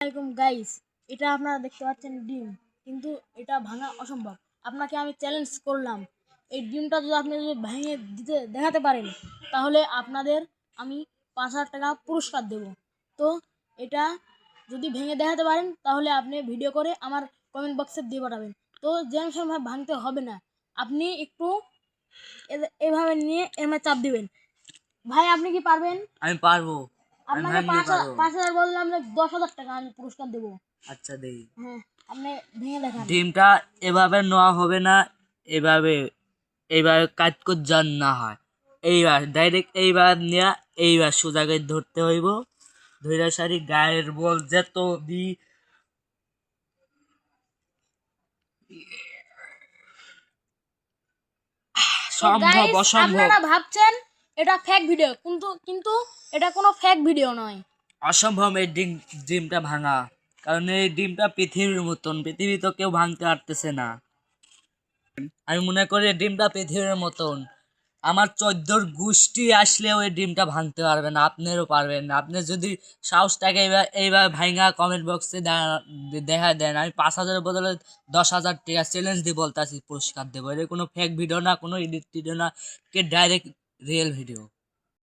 আসসালামাইকুম গাইস এটা আপনারা দেখতে পাচ্ছেন ডিম, কিন্তু এটা ভাঙা অসম্ভব। আপনাকে আমি চ্যালেঞ্জ করলাম। এই ডিমটা যদি আপনি যদি ভেঙে দিতে, দেখাতে পারেন, তাহলে আপনাদের আমি পাঁচ হাজার টাকা পুরস্কার দেব। তো এটা যদি ভেঙে দেখাতে পারেন, তাহলে আপনি ভিডিও করে আমার কমেন্ট বক্সে দিয়ে পাঠাবেন। তো যেমন সেরকম ভাঙতে হবে না। আপনি একটু এভাবে নিয়ে এর চাপ দিবেন। ভাই, আপনি কি পারবেন? আমি পারব। আপনাকে পাঁচ হাজার পারব পাঁচ হাজার বললে আমরা দশ হাজার টাকা আমি পুরস্কার দেবো। আচ্ছা দেই। হ্যাঁ আপনি ভেঙে দেখান। ডিমটা এভাবে নেওয়া হবে না এভাবে এইভাবে কাজ করে যান না হয়। এইবার ডাইরেক্ট এইবার নেওয়া এইবার সোজা ধরতে হইব। ধৈরা সারি গায়ের বল যেত দি। সম্ভব অসম্ভব। আপনারা ভাবছেন এটা ফেক ভিডিও কিন্তু কিন্তু এটা কোনো ফেক ভিডিও নয়। অসম্ভব এই ডিম, ডিমটা ভাঙা। কারণ এই ডিমটা পৃথিবীর মতন, পৃথিবী তো কেউ ভাঙতে পারতেছে না। আমি মনে করি ডিমটা পৃথিবীর মতন। আমার চোদ্দোর গোষ্ঠী আসলেও এই ডিমটা ভাঙতে পারবে না, আপনারও পারবেন না। আপনি যদি সাহসটাকে এইবার এইবার ভাঙা কমেন্ট বক্সে দেখা দেন, আমি পাঁচ হাজারের বদলে দশ হাজার টাকা চ্যালেঞ্জ দিয়ে বলতে বলতেছি, পুরস্কার দেবো। এটা কোনো ফেক ভিডিও না, কোনো এডিট ভিডিও না, কে ডাইরেক্ট রিয়েল ভিডিও